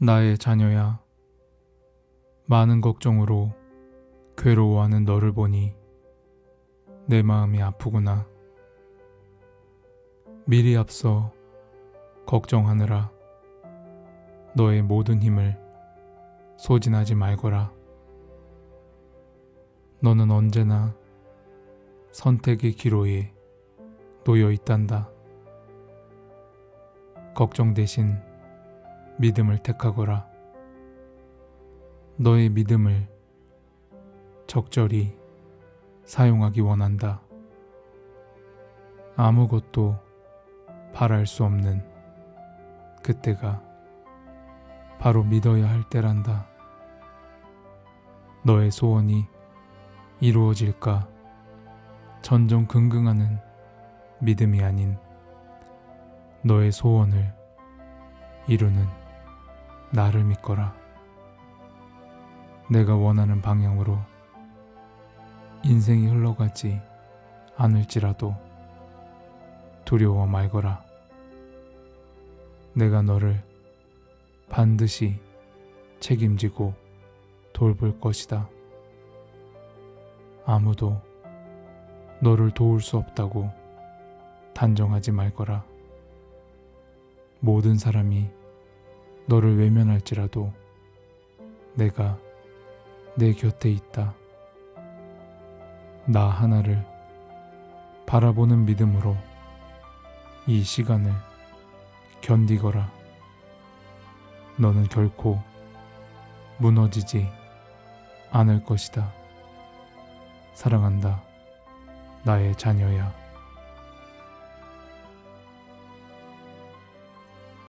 나의 자녀야. 많은 걱정으로 괴로워하는 너를 보니 내 마음이 아프구나. 미리 앞서 걱정하느라 너의 모든 힘을 소진하지 말거라. 너는 언제나 선택의 기로에 놓여 있단다. 걱정 대신 믿음을 택하거라. 너의 믿음을 적절히 사용하기 원한다. 아무것도 바랄 수 없는 그때가 바로 믿어야 할 때란다. 너의 소원이 이루어질까 전전긍긍하는 믿음이 아닌 너의 소원을 이루는 나를 믿거라. 내가 원하는 방향으로 인생이 흘러가지 않을지라도 두려워 말거라. 내가 너를 반드시 책임지고 돌볼 것이다. 아무도 너를 도울 수 없다고 단정하지 말거라. 모든 사람이 너를 외면할지라도 내가 내 곁에 있다. 나 하나를 바라보는 믿음으로 이 시간을 견디거라. 너는 결코 무너지지 않을 것이다. 사랑한다. 나의 자녀야.